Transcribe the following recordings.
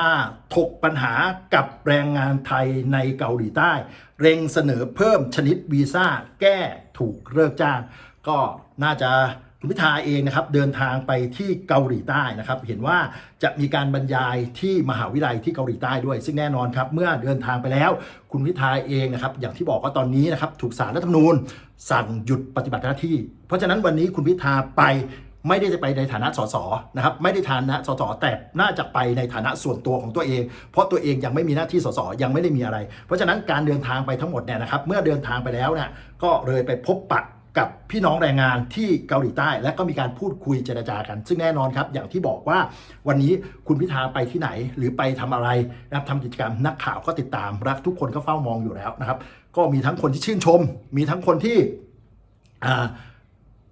าถกปัญหากับแรงงานไทยในเกาหลีใต้ เร่งเสนอเพิ่มชนิดวีซ่าแก้ถูกเลิกจ้าง ก็น่าจะคุณพิธาเองนะครับเดินทางไปที่เกาหลีใต้นะครับ เห็นว่าจะมีการบรรยายที่มหาวิทยาลัยที่เกาหลีใต้ด้วย ซึ่งแน่นอนครับ เมื่อเดินทางไปแล้ว คุณพิธาเองนะครับ อย่างที่บอกว่าตอนนี้นะครับ ถูกสารรัฐธรรมนูญสั่งหยุดปฏิบัติหน้าที่ เพราะฉะนั้นวันนี้คุณพิธาไป ไม่ได้จะไปในฐานะสสนะครับไม่ได้ฐานะสสแต่น่าจะไปในฐานะส่วนตัวของตัวเอง เพราะตัวเองยังไม่มีหน้าที่สสยังไม่ได้มีอะไร เพราะฉะนั้นการเดินทางไปทั้งหมดเนี่ยนะครับเมื่อเดินทางไปแล้วเนี่ยก็เลยไปพบปะกับพี่น้องแรงงานที่เกาหลีใต้ และก็มีการพูดคุยเจรจากัน ซึ่งแน่นอนครับ อย่างที่บอกว่าวันนี้คุณพิธาไปที่ไหน หรือไปทำอะไรนะครับทำกิจกรรมนักข่าวก็ติดตามรักทุกคนก็เฝ้ามองอยู่แล้วนะครับ ก็มีทั้งคนที่ชื่นชม มีทั้งคนที่อ่า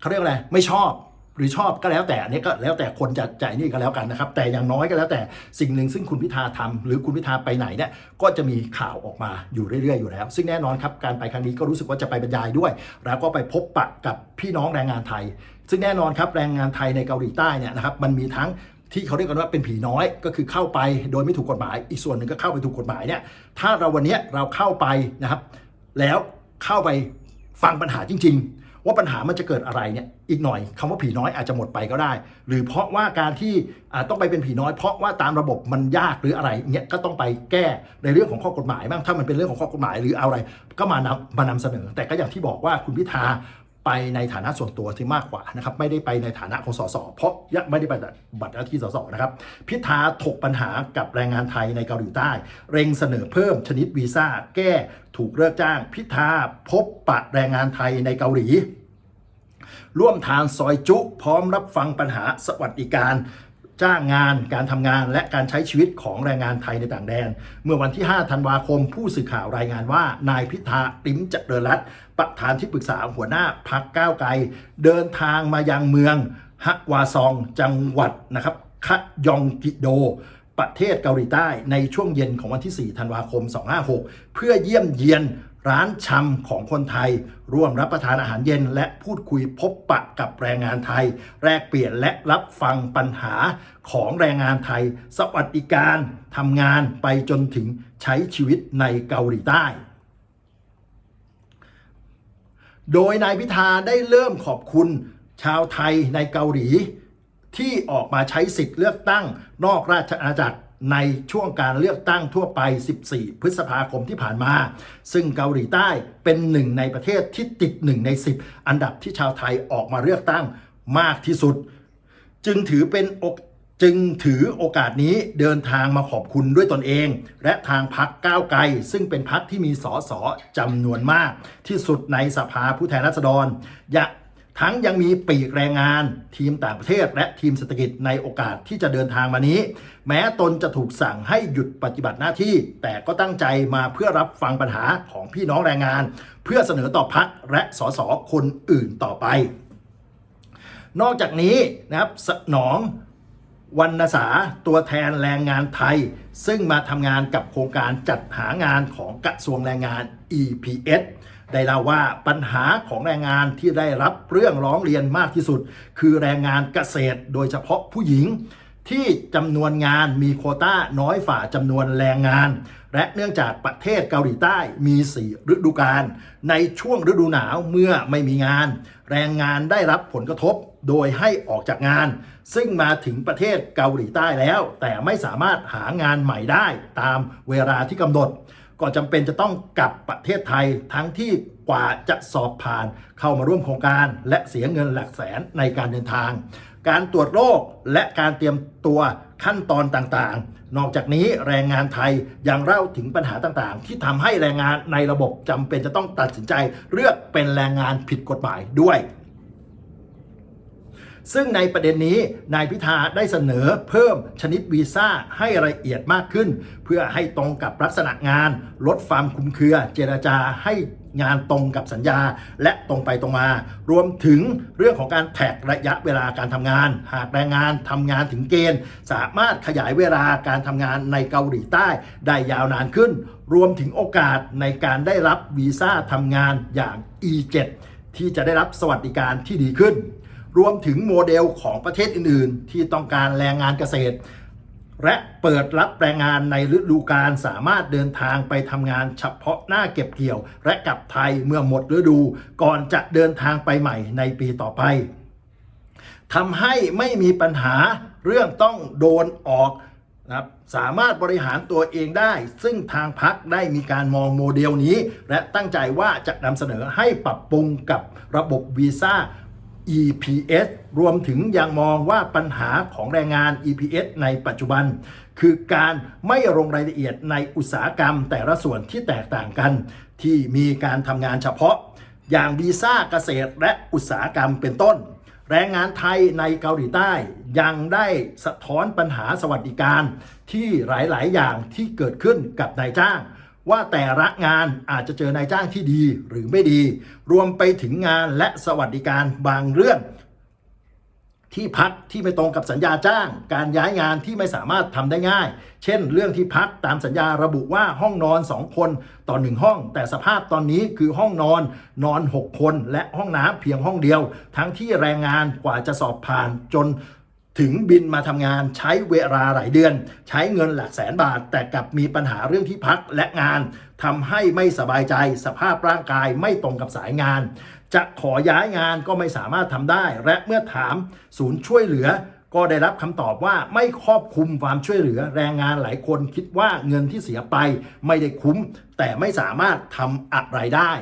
เขาเรียกอะไรไม่ชอบ หรือชอบก็แล้วแต่อันนี้ก็แล้วแต่คนจะจ่ายนี่ก็แล้วกันนะครับ แต่อย่างน้อยก็แล้วแต่สิ่งหนึ่งซึ่งคุณพิธาทำหรือคุณพิธาไปไหนเนี่ยก็จะมีข่าวออกมาอยู่เรื่อยๆอยู่แล้ว ซึ่งแน่นอนครับการไปครั้งนี้ก็รู้สึกว่าจะไปบรรยายด้วย แล้วก็ไปพบปะกับพี่น้องแรงงานไทย ซึ่งแน่นอนครับแรงงานไทยในเกาหลีใต้เนี่ยนะครับมันมีทั้งที่เขาเรียกกันว่าเป็นผีน้อยก็คือเข้าไปโดยไม่ถูกกฎหมาย อีกส่วนหนึ่งก็เข้าไปถูกกฎหมายเนี่ยถ้าเราวันนี้เราเข้าไปนะครับ แล้วเข้าไปฟังปัญหาจริง ๆ ว่าปัญหามันจะเกิดอะไรเนี่ยอีกหน่อยคำว่าผีน้อยอาจจะหมดไปก็ได้ หรือเพราะว่าการที่ต้องไปเป็นผีน้อย เพราะว่าตามระบบมันยากหรืออะไรเนี่ยก็ต้องไปแก้ในเรื่องของข้อกฎหมายบ้างถ้ามันเป็นเรื่องของข้อกฎหมายหรืออะไร ก็มานำมานำเสนอ แต่ก็อย่างที่บอกว่าคุณพิธา ไปในฐานะส่วนตัวที่มากกว่านะครับไม่ได้ไปในฐานะของสสเพราะยังไม่ได้ปฏิบัตรหน้าที่สสนะครับ พิธาถกปัญหากับแรงงานไทยในเกาหลีใต้ เร่งเสนอเพิ่มชนิดวีซ่า แก้ถูกเลิกจ้าง พิธาพบปะแรงงานไทยในเกาหลี ร่วมทานซอยจุ พร้อมรับฟังปัญหาสวัสดิการ จ้างงานการทำงานและการใช้ชีวิตของแรงงานไทยในต่างแดน เมื่อวันที่ 5 ธันวาคม ผู้สื่อข่าวรายงานว่านายพิธาติ้มเจริญรัตประธานที่ปรึกษาหัวหน้าพักก้าวไกล เดินทางมายังเมืองฮะวาซอง จังหวัดนะครับคะยองกิโด ประเทศเกาหลีใต้ในช่วงเย็นของวันที่ 4 ธันวาคม 256 เพื่อเยี่ยมเยียน ร้านชำของคนไทย ร่วมรับประทานอาหารเย็น และพูดคุยพบปะกับแรงงานไทย แลกเปลี่ยนและรับฟังปัญหาของแรงงานไทย สวัสดิการทำงานไปจนถึงใช้ชีวิตในเกาหลีใต้ โดยนายพิธาได้เริ่มขอบคุณชาวไทยในเกาหลี ที่ออกมาใช้สิทธิ์เลือกตั้งนอกราชอาณาจักร ในช่วงการเลือกตั้งทั่วไป 14 พฤษภาคมที่ผ่านมา ซึ่งเกาหลีใต้เป็นหนึ่งในประเทศที่ติดหนึ่งใน 10 อันดับที่ชาวไทยออกมาเลือกตั้งมากที่สุด จึงถือเป็นจึงถือโอกาสนี้เดินทางมาขอบคุณด้วยตนเอง และทางพักก้าวไกล ซึ่งเป็นพักที่มีสอสอจำนวนมากที่สุดในสภาผู้แทนราษฎรยะ ทั้งยังมีปีกแรงงานทีมต่างประเทศ และทีมเศรษฐกิจในโอกาสที่จะเดินทางมานี้ แม้ตนจะถูกสั่งให้หยุดปฏิบัติหน้าที่ แต่ก็ตั้งใจมาเพื่อรับฟังปัญหาของพี่น้องแรงงาน เพื่อเสนอต่อพักและสสคนอื่นต่อไป นอกจากนี้นะครับสนอง วรรณสาตัวแทนแรงงานไทย ซึ่งมาทำงานกับโครงการจัดหางานของกระทรวงแรงงาน EPS ได้เล่าว่าปัญหาของแรงงานที่ได้รับเรื่องร้องเรียนมากที่สุด คือแรงงานเกษตรโดยเฉพาะผู้หญิง ที่จำนวนงานมีโคต้าน้อยฝ่าจำนวนแรงงาน และเนื่องจากประเทศเกาหลีใต้มี4ฤดูกาลในช่วงฤดูหนาวเมื่อไม่มีงาน แรงงานได้รับผลกระทบโดยให้ออกจากงาน ซึ่งมาถึงประเทศเกาหลีใต้แล้ว แต่ไม่สามารถหางานใหม่ได้ตามเวลาที่กำหนด ก็จำเป็นจะต้องกลับประเทศไทยทั้งที่กว่าจะสอบผ่านเข้ามาร่วมโครงการ และเสียเงินหลักแสนในการเดินทาง การตรวจโรคและการเตรียมตัว ขั้นตอนต่างๆ นอกจากนี้แรงงานไทยยังเล่าถึงปัญหาต่างๆ ที่ทำให้แรงงานในระบบจำเป็นจะต้องตัดสินใจเลือกเป็นแรงงานผิดกฎหมายด้วยซึ่งในประเด็นนี้นายพิธาได้เสนอเพิ่มชนิดวีซ่าให้ละเอียดมากขึ้น เพื่อให้ตรงกับลักษณะงาน ลดความคลุมเครือ เจรจาให้ งานตรงกับสัญญาและตรงไปตรงมา รวมถึงเรื่องของการแท็กระยะเวลาการทำงาน หากแรงงานทำงานถึงเกณฑ์ สามารถขยายเวลาการทำงานในเกาหลีใต้ได้ยาวนานขึ้น รวมถึงโอกาสในการได้รับวีซ่าทำงานอย่าง E7 ที่จะได้รับสวัสดิการที่ดีขึ้น รวมถึงโมเดลของประเทศอื่น ๆ ที่ต้องการแรงงานเกษตร และเปิดรับแรงงานในฤดูกาลสามารถเดินทางไปทำงานเฉพาะหน้าเก็บเกี่ยว และกลับไทยเมื่อหมดฤดู ก่อนจะเดินทางไปใหม่ในปีต่อไปทำให้ไม่มีปัญหาเรื่องต้องโดนออกนะครับสามารถบริหารตัวเองได้ ซึ่งทางพักได้มีการมองโมเดลนี้ และตั้งใจว่าจะนำเสนอให้ปรับปรุงกับระบบวีซ่า EPS รวมถึงยังมองว่าปัญหาของแรงงาน EPS ในปัจจุบัน คือการไม่ลงรายละเอียดในอุตสาหกรรมแต่ละส่วนที่แตกต่างกัน ที่มีการทำงานเฉพาะ อย่างวีซ่าเกษตรและอุตสาหกรรมเป็นต้น แรงงานไทยในเกาหลีใต้ ยังได้สะท้อนปัญหาสวัสดิการ ที่หลาย ๆ อย่างที่เกิดขึ้นกับนายจ้าง ว่าแต่ละงานอาจจะเจอนายจ้างที่ดีหรือไม่ดี รวมไปถึงงานและสวัสดิการบางเรื่อง ที่พักที่ไม่ตรงกับสัญญาจ้าง การย้ายงานที่ไม่สามารถทำได้ง่าย เช่น เรื่องที่พักตามสัญญาระบุว่าห้องนอน 2 คนต่อ 1 ห้อง แต่สภาพตอนนี้คือห้องนอนนอน 6 คน และห้องน้ำเพียงห้องเดียว ทั้งที่แรงงานกว่าจะสอบผ่านจน ถึงบินมาทำงานใช้เวลาหลายเดือน ใช้เงินหลักแสนบาท แต่กลับมีปัญหาเรื่องที่พักและงานทำให้ไม่สบายใจ สภาพร่างกายไม่ตรงกับสายงาน จะขอย้ายงานก็ไม่สามารถทำได้ และเมื่อถามศูนย์ช่วยเหลือก็ได้รับคำตอบว่าไม่ครอบคลุมความช่วยเหลือแรงงานหลายคนคิดว่าเงินที่เสียไปไม่ได้คุ้ม แต่ไม่สามารถทำอะไรได้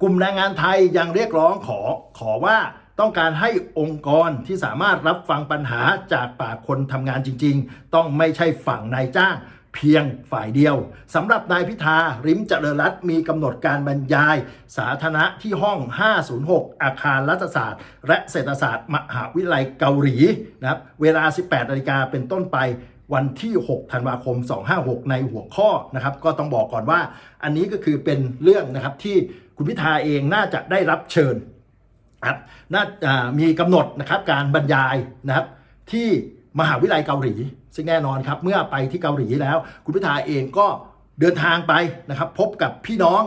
กลุ่มแรงงานไทยยังเรียกร้องขอขอว่า ต้องการให้องค์กรที่สามารถรับฟังปัญหาจากปากคนทำงานจริง ๆ ต้องไม่ใช่ฝั่งนายจ้างเพียงฝ่ายเดียวสำหรับนายพิธาริมเจริญรัตมีกำหนดการบรรยาย สาธารณะที่ห้อง 506 อาคารรัฐศาสตร์ และเศรษฐศาสตร์ มหาวิทยาลัยเกาหลีนะครับเวลา 18นาฬิกาเป็นต้นไปวันที่ 6 ธันวาคม 256 ในหัวข้อนะครับ ก็ต้องบอกก่อนว่า อันนี้ก็คือเป็นเรื่องนะครับที่คุณพิธาเองน่าจะได้รับเชิญ ครับน่ามีกำหนดนะครับการบรรยายนะครับที่มหาวิทยาลัยเกาหลี ซึ่งแน่นอนครับ เมื่อไปที่เกาหลีแล้ว คุณพิธาเองก็เดินทางไปนะครับ พบกับพี่น้อง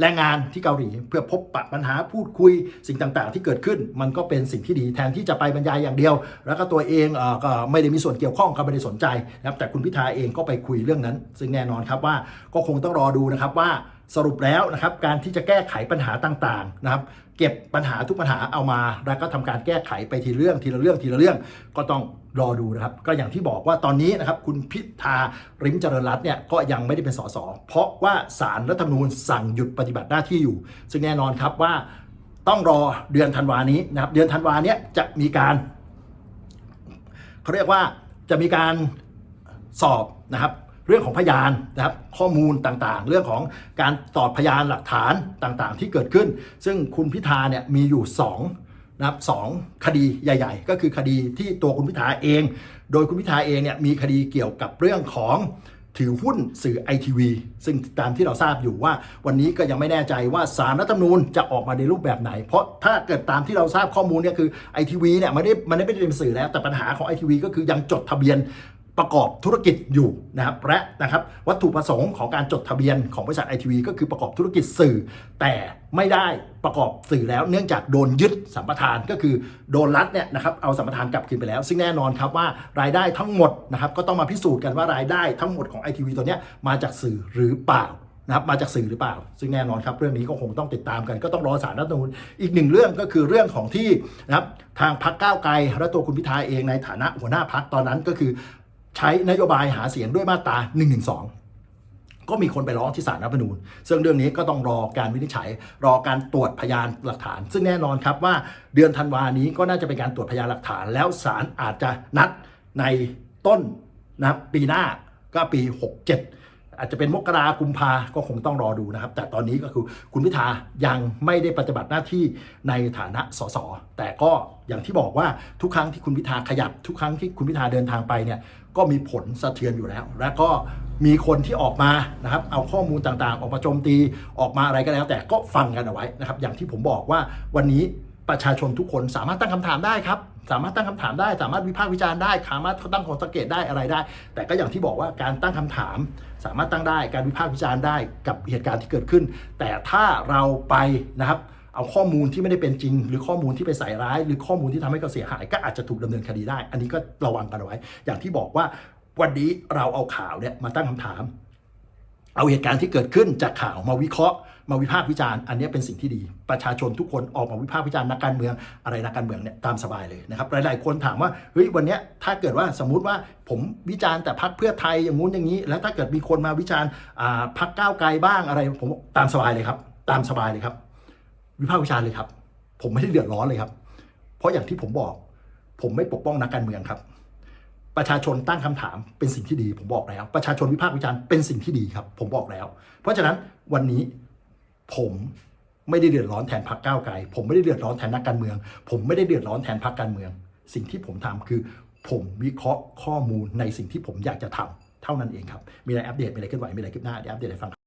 แรงงานที่เกาหลี เพื่อพบปะปัญหาพูดคุยสิ่งต่างๆ ที่เกิดขึ้น มันก็เป็นสิ่งที่ดีแทนที่จะไปบรรยายอย่างเดียว แล้วก็ตัวเองเออก็ไม่ได้มีส่วนเกี่ยวข้องก็ไม่ได้สนใจนะครับแต่คุณพิธาเองก็ไปคุยเรื่องนั้น ซึ่งแน่นอนครับว่าก็คงต้องรอดูนะครับว่าสรุปแล้วนะครับการที่จะแก้ไขปัญหาต่างๆนะครับเก็บปัญหาทุกปัญหาเอามา แล้วก็ทำการแก้ไขไปทีเรื่องทีละเรื่องทีละเรื่องก็ต้องรอดูนะครับก็อย่างที่บอกว่าตอนนี้นะครับคุณพิธาริมเจริญรัตน์เนี่ยก็ยังไม่ได้เป็นสสเพราะว่าสารรัฐธรรมนูญสั่งหยุดปฏิบัติหน้าที่อยู่ ซึ่งแน่นอนครับว่าต้องรอเดือนธันวานี้นะครับเดือนธันวาเนี้ยจะมีการเขาเรียกว่าจะมีการสอบนะครับ เรื่องของพยานนะครับข้อมูลต่างๆ เรื่องของการตอบพยานหลักฐานต่างๆ ที่เกิดขึ้น ซึ่งคุณพิธาเนี่ยมีอยู่ 2 นะครับสองคดีใหญ่ ๆ ก็คือคดีที่ตัวคุณพิธาเอง โดยคุณพิธาเองเนี่ยมีคดีเกี่ยวกับเรื่องของถือหุ้นสื่อไอทีวีซึ่งตามที่เราทราบอยู่ว่า วันนี้ก็ยังไม่แน่ใจว่าสารรัฐธรรมนูญจะออกมาในรูปแบบไหน เพราะถ้าเกิดตามที่เราทราบข้อมูลเนี่ยคือไอทีวีเนี่ยมันไม่ได้มันไม่ได้เป็นสื่อแล้วแต่ปัญหาของไอทีวีก็คือยังจดทะเบียน ประกอบธุรกิจอยู่นะครับและนะครับวัตถุประสงค์ของการจดทะเบียนของบริษัทไอทีวีก็คือประกอบธุรกิจสื่อ แต่ไม่ได้ประกอบสื่อแล้วเนื่องจากโดนยึดสัมปทานก็คือโดนรัฐเนี่ยนะครับเอาสัมปทานกลับคืนไปแล้ว ซึ่งแน่นอนครับว่ารายได้ทั้งหมดนะครับก็ต้องมาพิสูจน์กันว่ารายได้ทั้งหมดของไอทีวีตัวเนี้ยมาจากสื่อหรือเปล่านะครับมาจากสื่อหรือเปล่า ซึ่งแน่นอนครับเรื่องนี้ก็คงต้องติดตามกัน ก็ต้องรอสารรัฐธรรมนูญอีกหนึ่งเรื่องก็คือเรื่องของที่นะครับทางพรรคก้าวไกลและตัวคุณพิธาเองในฐานะหัวหน้าพรรคตอนนั้นก็คือ ใช้นโยบายหาเสียงด้วยมาตรา1นึก็มีคนไปร้องที่ศาลรัฐธรรมนูญ ซึ่งเรื่องนี้ก็ต้องรอการวินิจฉัย รอการตรวจพยานหลักฐาน ซึ่งแน่นอนครับว่าเดือนธันวานี้ก็น่าจะเป็นการตรวจพยานหลักฐาน แล้วศาลอาจจะนัดในต้นนะปีหน้าก็ปี 67 อาจจะเป็นมกรากุมภาก็คงต้องรอดูนะครับ แต่ตอนนี้ก็คือคุณพิธายังไม่ได้ปฏิบัติหน้าที่ในฐานะสสแต่ก็อย่างที่บอกว่าทุกครั้งที่คุณพิธาขยับ ทุกครั้งที่คุณพิธาเดินทางไปเนี่ยก็มีผลสะเทือนอยู่แล้ว และก็มีคนที่ออกมานะครับเอาข้อมูลต่างๆ ออกมาโจมตีออกมาอะไรก็แล้ว แต่ก็ฟังกันเอาไว้นะครับอย่างที่ผมบอกว่าวันนี้ ประชาชนทุกคนสามารถตั้งคำถามได้ครับ สามารถตั้งคำถามได้ สามารถวิพากษ์วิจารณ์ได้สามารถตั้งข้อสังเกตได้อะไรได้ แต่ก็อย่างที่บอกว่าการตั้งคำถาม สามารถตั้งได้ การวิพากษ์วิจารณ์ได้กับเหตุการณ์ที่เกิดขึ้น แต่ถ้าเราไปนะครับเอาข้อมูลที่ไม่ได้เป็นจริง หรือข้อมูลที่ไปใส่ร้าย หรือข้อมูลที่ทำให้เขาเสียหาย ก็อาจจะถูกดำเนินคดีได้ อันนี้ก็ระวังกันเอาไว้ อย่างที่บอกว่าวันนี้เราเอาข่าวเนี่ยมาตั้งคำถาม เอาเหตุการณ์ที่เกิดขึ้นจากข่าวมาวิเคราะห์ มาวิพากษ์วิจารณ์อันนี้เป็นสิ่งที่ดี ประชาชนทุกคนออกมาวิพากษ์วิจารณ์นักการเมืองอะไรนักการเมืองเนี่ยตามสบายเลยนะครับหลาย ๆ คนถามว่าเฮ้ยวันนี้ถ้าเกิดว่าสมมุติว่าผมวิจารณ์แต่พักเพื่อไทยอย่างงู้นอย่างนี้ แล้วถ้าเกิดมีคนมาวิจารณ์พักก้าวไกลบ้างอะไร ผมตามสบายเลยครับ ตามสบายเลยครับ วิพากษ์วิจารณ์เลยครับ ผมไม่ได้เดือดร้อนเลยครับ เพราะอย่างที่ผมบอก ผมไม่ปกป้องนักการเมืองครับประชาชนตั้งคำถามเป็นสิ่งที่ดี ผมบอกแล้ว ประชาชนวิพากษ์วิจารณ์เป็นสิ่งที่ดีครับ ผมบอกแล้ว เพราะฉะนั้นวันนี้ ผมไม่ได้เดือดร้อนแทนพรรคก้าวไกล ผมไม่ได้เดือดร้อนแทนนักการเมือง ผมไม่ได้เดือดร้อนแทนพรรคการเมือง สิ่งที่ผมทำคือ ผมวิเคราะห์ข้อมูลในสิ่งที่ผมอยากจะทำเท่านั้นเองครับ มีอะไรอัปเดต มีอะไรเคลื่อนไหว มีอะไรคืบหน้าเดี๋ยวอัปเดตให้ฟัง